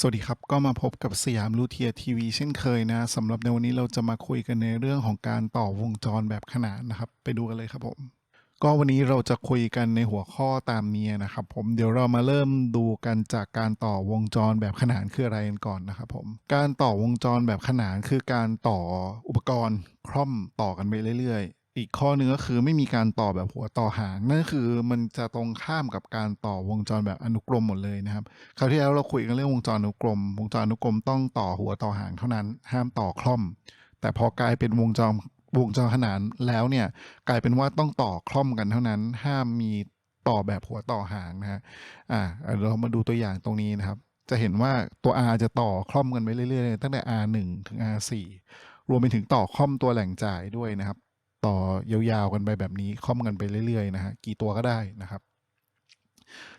สวัสดีครับ ก็มาพบกับสยามลูเทียทีวีเช่นเคยนะสำหรับในวันนี้เราจะมาคุยกันในเรื่องของการต่อวงจรแบบขนานนะครับ ไปดูกันเลยครับผม ก็วันนี้เราจะคุยกันในหัวข้อตามนี้นะครับ ผมเดี๋ยวเรามาเริ่มดูกันจากการต่อวงจรแบบขนานคืออะไรกันก่อนนะครับผมการต่อวงจรแบบขนานคือการต่ออุปกรณ์คล่อมต่อกันไปเรื่อย อีกข้อหนึงก็คือไม่มีการต่อแบบหัวต่อหางนั่นคือมันจะตรงข้ามกับการต่อวงจรแบบอนุกรมหมดเลยนะครับคราวที่แล้วเราคุยกันเรื่องวงจรอนุกรม วงจรอนุกรมต้องต่อหัวต่อหางเท่านั้น ห้ามต่อคล่อม แต่พอกลายเป็นวงจรวงจรขนานแล้วเนี่ยกลายเป็นว่าต้องต่อคล่อมกันเท่านั้น ห้ามมีต่อแบบหัวต่อหางนะฮะอ่าเรามาดูตัวอย่างตรงนี้นะครับ จะเห็นว่าตัว R จะต่อคล่อมกันไปเรื่อยๆตั้งแต่ R1 ถึง R4 รวมไปถึงต่อคล่อมตัวแหล่งจ่ายด้วยนะครับ ต่อยาวๆกันไปแบบนี้ค่อมกันไปเรื่อยๆนะฮะกี่ตัวก็ได้นะครับ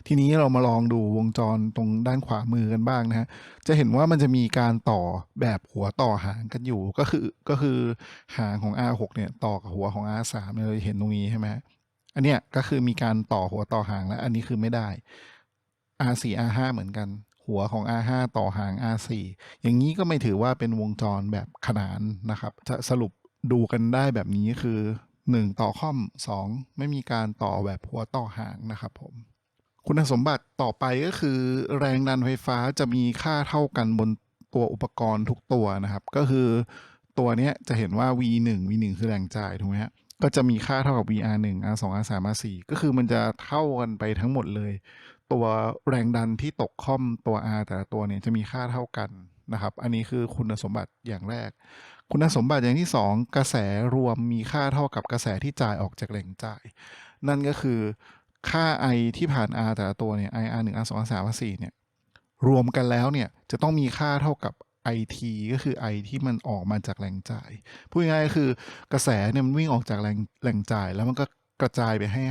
ทีนี้เรามาลองดูวงจรตรงด้านขวามือกันบ้างนะฮะจะเห็นว่ามันจะมีการต่อแบบหัวต่อหางกันอยู่ก็คือก็คือหางของ R6 เนี่ยต่อกับหัวของ R3 เนี่ยเราเห็นตรงนี้ใช่ไหมอันเนี้ยก็คือมีการต่อหัวต่อหางแล้ว อันนี้คือไม่ได้ R4 R5 เหมือนกัน หัวของ R5 ต่อหาง R4 อย่างนี้ก็ไม่ถือว่าเป็นวงจรแบบขนานนะครับ จะสรุป ดูกันได้แบบนี้คือ 1 ต่อค่อม 2 ไม่มีการต่อแบบหัวต่อหางนะครับผม คุณสมบัติต่อไปก็คือ แรงดันไฟฟ้าจะมีค่าเท่ากันบนตัวอุปกรณ์ทุกตัวนะครับ ก็คือตัวเนี้ยจะเห็นว่า V1 V1 คือแรงจ่ายถูกไหมฮะก็จะมีค่าเท่ากับ VR1 R2 R3 R4 ก็คือมันจะเท่ากันไปทั้งหมดเลย ตัวแรงดันที่ตกค่อมตัว R แต่ละตัวเนี่ยจะมีค่าเท่ากันนะครับ อันนี้คือคุณสมบัติอย่างแรก คุณสมบัติอย่างที่ 2 กระแสรวมมีค่าเท่ากับกระแสที่จ่ายออกจากแหล่งจ่าย นั่นก็คือค่า I ที่ผ่าน R แต่ละตัวเนี่ย I R 1 R 2 R 3 R 4เนี่ยรวมกันแล้วเนี่ยจะต้องมีค่าเท่ากับ IT ก็คือ I ที่มันออกมาจากแหล่งจ่าย พูดง่ายๆคือกระแสเนี่ยมันวิ่งออกจากแหล่งแหล่งจ่าย แล้วมันก็กระจายไปให้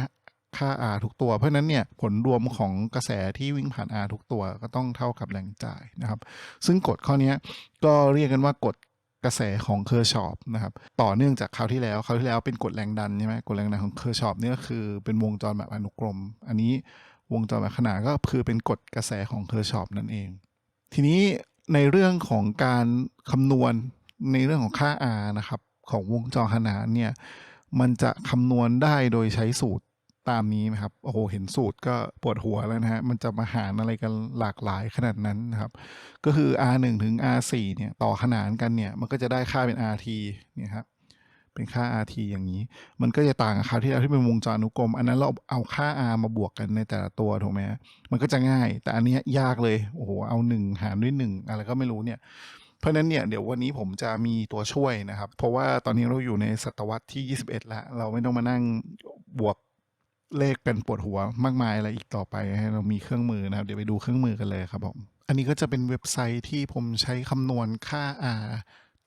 ค่า R ทุกตัว เพราะนั้นเนี่ยผลรวมของกระแสที่วิ่งผ่าน R ทุกตัวก็ต้องเท่ากับแหล่งจ่ายนะครับ ซึ่งกฎข้อนี้ก็เรียกกันว่ากฎ กระแสของเคอร์ชอปนะครับต่อเนื่องจากคราวที่แล้วคราวที่แล้วเป็นกฎแรงดันใช่ไหมกฎแรงดันของเคอร์ชอปเนี่ยก็คือเป็นวงจรแบบอนุกรม อันนี้วงจรแบบขนานก็คือเป็นกฎกระแสของเคอร์ชอปนั่นเอง ทีนี้ในเรื่องของการคำนวณในเรื่องของค่า R นะครับของวงจรขนานเนี่ยมันจะคำนวณได้โดยใช้สูตร ตามนี้นะครับ โอ้โห เห็นสูตรก็ปวดหัวแล้วนะฮะ มันจะมาหารอะไรกันหลากหลายขนาดนั้นนะครับ ก็คือ R1 ถึง R4 เนี่ย ต่อขนานกันเนี่ย มันก็จะได้ค่าเป็น RT เนี่ยครับ เป็นค่า RT อย่างนี้ มันก็จะต่างกับคราวที่แล้วที่เป็นวงจรอนุกรม อันนั้นเราเอาค่า R มาบวกกันในแต่ละตัวถูกไหมมันก็จะง่าย แต่อันนี้ยากเลย โอ้โห เอาหนึ่งหารด้วยหนึ่งอะไรก็ไม่รู้เนี่ยเพราะฉะนั้นเนี่ยเดี๋ยววันนี้ผมจะมีตัวช่วยนะครับ เพราะว่าตอนนี้เราอยู่ในศตวรรษที่ 21 แล้ว เราไม่ต้องมานั่งบวก เลขเป็นปวดหัวมากมายอะไรอีกต่อไปให้เรามีเครื่องมือนะครับ เดี๋ยวไปดูเครื่องมือกันเลยครับผมอันนี้ก็จะเป็นเว็บไซต์ที่ผมใช้คำนวณค่า R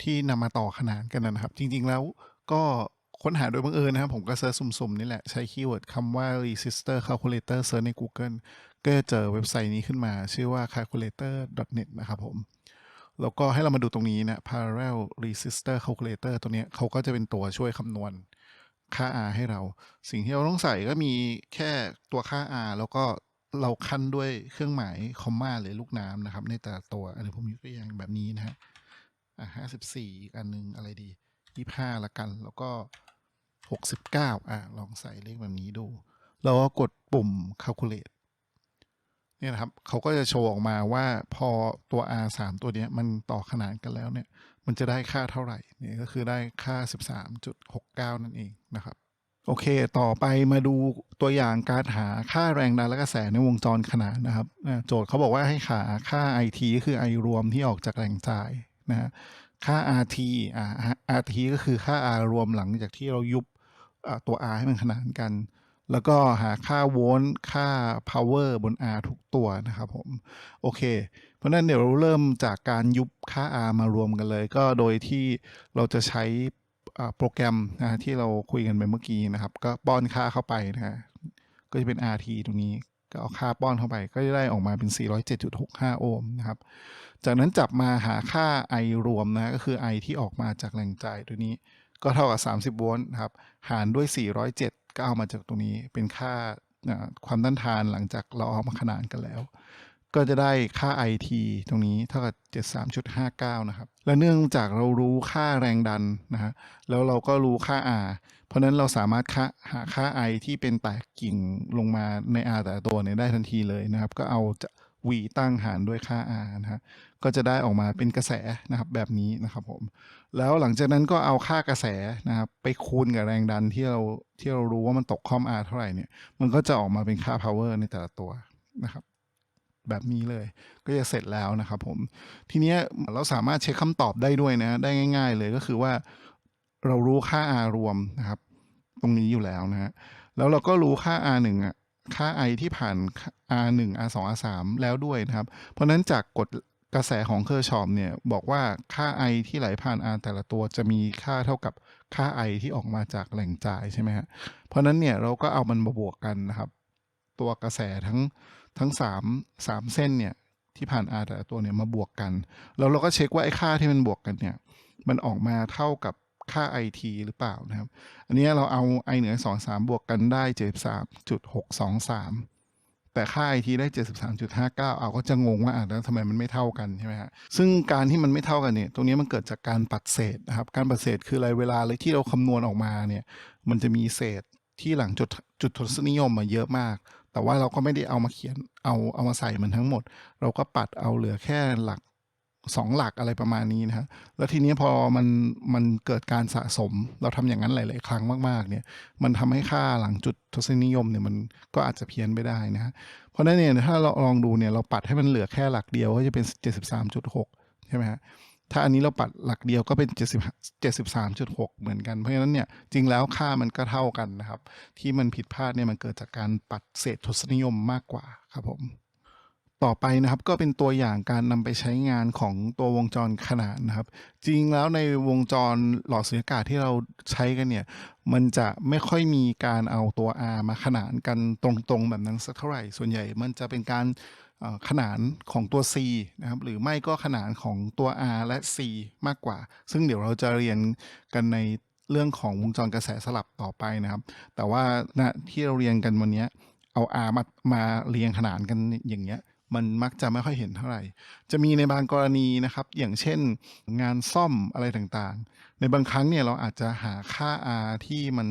ที่นำมาต่อขนานกันนะครับ จริงๆแล้วก็ค้นหาโดยบังเอิญนะครับ ผมก็เซิร์ชสุ่มๆ นี่แหละ ใช้คีย์เวิร์ดคำว่า resistor calculator เซิร์ชใน Google ก็เจอเว็บไซต์นี้ขึ้นมา ชื่อว่า calculator.net นะครับผม แล้วก็ให้เรามาดูตรงนี้นะ parallel resistor calculator ตัวนี้เขาก็จะเป็นตัวช่วยคำนวณ ค่า R ให้เรา สิ่งที่เราต้องใส่ก็มีแค่ตัวค่า R แล้วก็เราคั้นด้วยเครื่องหมายคอมมาหรือลูกน้ำนะครับ ในแต่ละตัว อันนี้ผมยกตัวอย่างแบบนี้นะฮะอะห้าสิบสี่อีกอันหนึงอะไรดียี่ห้าละกัน แล้วก็หกสิบเก้าอะลองใส่เลขแบบนี้ดู แล้วก็กดปุ่ม calculate เนี่ยนะครับเขาก็จะโชว์ออกมาว่าพอตัว R 3ตัวนี้มันต่อขนานกันแล้วเนี่ย มันจะได้ค่าเท่าไหร่เนี่ยก็คือได้ค่า 13.69 นั่นเองนะครับ โอเค ต่อไปมาดูตัวอย่างการหาค่าแรงดันและกระแสในวงจรขนานนะครับ โจทย์เขาบอกว่าให้หาค่า IT ก็คือ I รวมที่ออกจากแหล่งจ่ายนะฮะค่า RT อ่า RT ก็คือค่า R รวมหลังจากที่เรายุบตัว R ให้มันขนานกัน แล้วก็หาค่าโวลต์ค่า power บน R ทุกตัวนะครับผม โอเค เพราะนั้นเดี๋ยวเราเริ่มจากการยุบค่า R มารวมกันเลย ก็โดยที่เราจะใช้โปรแกรมนะที่เราคุยกันไปเมื่อกี้นะครับ ก็ป้อนค่าเข้าไปนะฮะก็จะเป็น RT ตรงนี้ก็เอาค่าป้อนเข้าไปก็จะได้ออกมาเป็น 407.65 โอห์มนะครับ จากนั้นจับมาหาค่า I รวมนะก็คือ I ที่ออกมาจากแหล่งจ่ายตัวนี้ ก็เท่ากับ 30 โวลต์นะครับ หารด้วย 407 ก็เอามาจากตรงนี้เป็นค่าความต้านทานหลังจากเราเอามาขนานกันแล้ว ก็จะได้ค่า IT ตรงนี้เท่ากับ 73.59 นะครับ และเนื่องจากเรารู้ค่าแรงดันนะฮะแล้วเราก็รู้ค่า R เพราะนั้นเราสามารถค่าหาค่า I ที่เป็นแตกกิ่งลงมาใน R แต่ตัวเนี่ยได้ทันทีเลยนะครับ ก็เอาจะ V ตั้งหารด้วยค่า R นะฮะก็จะได้ออกมาเป็นกระแสนะครับแบบนี้นะครับผมแล้วหลังจากนั้นก็เอาค่ากระแสนะครับไปคูณกับแรงดันที่เราที่เรารู้ว่ามันตกคอม R เท่าไหร่เนี่ยมันก็จะออกมาเป็นค่า power ในแต่ละตัวนะครับแบบนี้เลยก็จะเสร็จแล้วนะครับผมทีนี้เราสามารถเช็คคำตอบได้ด้วยนะได้ง่าย ๆ เลยก็คือว่าเรารู้ค่า R รวมนะครับ ตรงนี้อยู่แล้วนะฮะแล้วเราก็รู้ค่า R 1อะ ค่า I ที่ผ่าน R 1 R 2 R 3 แล้วด้วยนะครับ เพราะนั้นจากกฎกระแสของเคอร์ชอมเนี่ยบอกว่าค่า I ที่ไหลผ่าน R แต่ละตัวจะมีค่าเท่ากับค่า I ที่ออกมาจากแหล่งจ่ายใช่ไหมฮะเพราะนั้นเนี่ยเราก็เอามันมาบวกกันนะครับ ตัวกระแสทั้งทั้งสามสามเส้นเนี่ยที่ผ่าน R แต่ละตัวเนี่ยมาบวกกัน แล้วเราก็เช็คว่าไอ้ค่าที่มันบวกกันเนี่ยมันออกมาเท่ากับ ค่า IT หรือเปล่านะครับ อันนี้เราเอา i เหนือสองสามบวกกันได้เจ็ดสามจุดหกสองสามแต่ค่า IT ได้เจ็ดสิบสามจุดห้าเก้าเอาก็จะงงว่าอะแล้วทำไมมันไม่เท่ากันใช่ไหมฮะ ซึ่งการที่มันไม่เท่ากันเนี่ย ตรงนี้มันเกิดจากการปัดเศษนะครับ การปัดเศษคืออะไรเวลาเลยที่เราคำนวณออกมาเนี่ย มันจะมีเศษที่หลังจุดจุดทศนิยมมาเยอะมากแต่ว่าเราก็ไม่ได้เอามาเขียนเอาเอามาใส่มันทั้งหมด เราก็ปัดเอาเหลือแค่หลัก สองหลักอะไรประมาณนี้นะฮะแล้วทีนี้พอมันมันเกิดการสะสม เราทำอย่างนั้นหลาย ๆ ครั้งมาก ๆ เนี่ย มันทำให้ค่าหลังจุดทศนิยมเนี่ยมันก็อาจจะเพี้ยนไปได้นะฮะเพราะฉะนั้นเนี่ยถ้าเราลองดูเนี่ยเราปัดให้มันเหลือแค่หลักเดียวก็จะเป็น 73.6 ใช่ไหมฮะถ้าอันนี้เราปัดหลักเดียวก็เป็น 70 73.6 เหมือนกัน เพราะฉะนั้นเนี่ยจริงแล้วค่ามันก็เท่ากันนะครับ ที่มันผิดพลาดเนี่ยมันเกิดจากการปัดเศษทศนิยมมากกว่าครับผม ต่อไปนะครับก็เป็นตัวอย่างการนำไปใช้งานของตัววงจรขนานนะครับ จริงแล้วในวงจรหลอดสุญญากาศที่เราใช้กันเนี่ยมันจะไม่ค่อยมีการเอาตัว R มาขนานกันตรงๆแบบนั้นสักเท่าไหร่ ส่วนใหญ่มันจะเป็นการขนานของตัว C นะครับหรือไม่ก็ขนานของตัว R และ C มากกว่า ซึ่งเดี๋ยวเราจะเรียนกันในเรื่องของวงจรกระแสสลับต่อไปนะครับ แต่ว่าณที่เราเรียนกันวันนี้เอา R มามาเรียงขนานกันอย่างเงี้ย มันมักจะไม่ค่อยเห็นเท่าไหร่ จะมีในบางกรณีนะครับ อย่างเช่นงานซ่อมอะไรต่างๆ ในบางครั้งเนี่ยเราอาจจะหาค่า R ที่มัน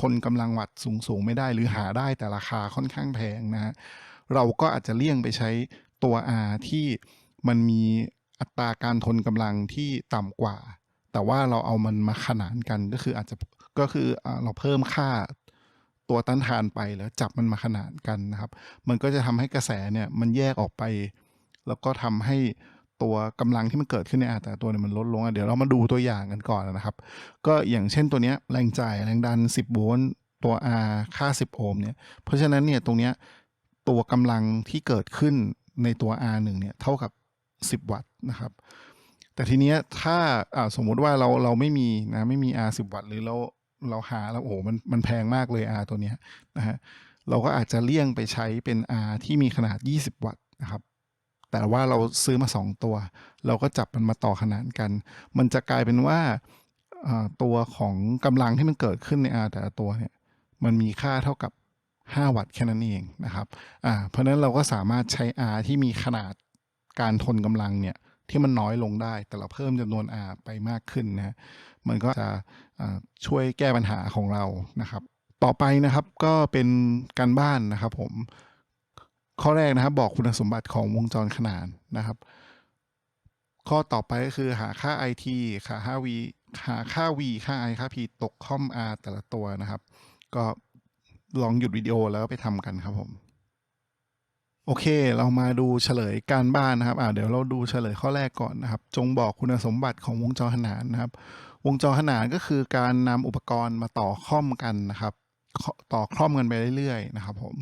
ทนกำลังวัตต์สูงๆ ไม่ได้หรือหาได้แต่ราคาค่อนข้างแพงนะฮะเราก็อาจจะเลี่ยงไปใช้ตัว R ที่มันมีอัตราการทนกำลังที่ต่ำกว่า แต่ว่าเราเอามันมาขนานกันก็คืออาจจะก็คืออเราเพิ่มค่า ตัวต้านทานไปแล้วจับมันมาขนานกันนะครับ มันก็จะทำให้กระแสเนี่ยมันแยกออกไป แล้วก็ทำให้ตัวกำลังที่มันเกิดขึ้นในอาแต่ละตัวเนี่ยมันลดลงอะเดี๋ยวเรามาดูตัวอย่างกันก่อนนะครับ ก็อย่างเช่นตัวเนี้ยแรงจ่ายแรงดัน 10 โวลต์ตัว R ค่า 10 โอห์มเนี่ยเพราะฉะนั้นเนี่ยตรงเนี้ยตัวกำลังที่เกิดขึ้นในตัว R1 เนี่ยเท่ากับ 10 วัตต์นะครับแต่ทีเนี้ยถ้าอ่าสมมุติว่าเราเราไม่มีนะไม่มี R 10 วัตต์หรือเรา เราหาแล้วโอ้โหมันมันแพงมากเลย R ตัวเนี้ยนะฮะเราก็อาจจะเลี่ยงไปใช้เป็น R ที่มีขนาด 20 วัตต์นะครับ แต่ว่าเราซื้อมา 2 ตัว เราก็จับมันมาต่อขนานกัน มันจะกลายเป็นว่าตัวของกำลังที่มันเกิดขึ้นใน R แต่ละตัวเนี่ยมันมีค่าเท่ากับ 5 วัตต์แค่นั้นเองนะครับอ่าเพราะนั้นเราก็สามารถใช้ R ที่มีขนาดการทนกำลังเนี่ยที่มันน้อยลงได้ แต่เราเพิ่มจำนวน R ไปมากขึ้นนะฮะ มันก็จะอ่าช่วยแก้ปัญหาของเรานะครับ ต่อไปนะครับก็เป็นการบ้านนะครับผมข้อแรกนะครับบอกคุณสมบัติของวงจรขนานนะครับ ข้อต่อไปก็คือหาค่า IT หาค่า V หาค่า V ค่า I ค่า P ตกคอม R แต่ละตัวนะครับ ก็ลองหยุดวิดีโอแล้วไปทำกันครับผม โอเค เรามาดูเฉลยการบ้านนะครับอ่าเดี๋ยวเราดูเฉลยข้อแรกก่อนนะครับ จงบอกคุณสมบัติของวงจรขนานนะครับ วงจรขนานก็คือการนำอุปกรณ์มาต่อคล่อมกันนะครับ ต่อคล่อมกันไปเรื่อยๆนะครับผม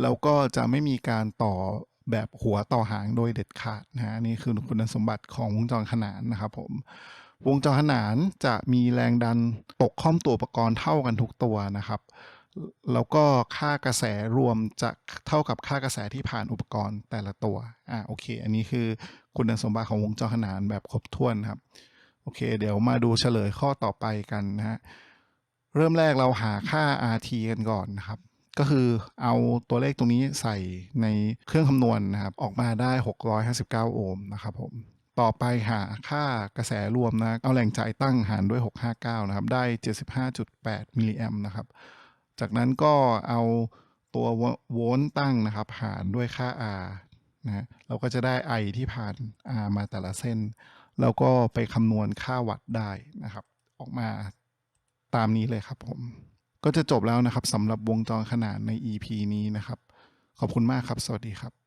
แล้วก็จะไม่มีการต่อแบบหัวต่อหางโดยเด็ดขาดนะฮะนี่คือคุณสมบัติของวงจรขนานนะครับผมวงจรขนานจะมีแรงดันตกข้อมตัวอุปกรณ์เท่ากันทุกตัวนะครับแล้วก็ค่ากระแสรวมจะเท่ากับค่ากระแสที่ผ่านอุปกรณ์แต่ละตัว อ่าโอเค อันนี้คือคุณสมบัติของวงจรขนานแบบครบถ้วนครับ อเค เดี๋ยวมาดูเฉลยข้อต่อไปกันนะฮะ เริ่มแรกเราหาค่า RT กันก่อนนะครับ ก็คือเอาตัวเลขตรงนี้ใส่ในเครื่องคำนวณนะครับ ออกมาได้ 659 โอห์มนะครับผม ต่อไปหาค่ากระแสรวมนะ เอาแหล่งจ่ายตั้งหารด้วย 659 นะครับ ได้ 75.8 มิลลิแอมนะครับ จากนั้นก็เอาตัวโวลต์ตั้งนะครับ หารด้วยค่า R นะฮะเราก็จะได้ I ที่ผ่าน R มาแต่ละเส้น แล้วก็ไปคำนวณค่าวัดได้นะครับ ออกมาตามนี้เลยครับผม ก็จะจบแล้วนะครับสำหรับวงจรขนาดใน EP นี้นะครับ ขอบคุณมากครับ สวัสดีครับ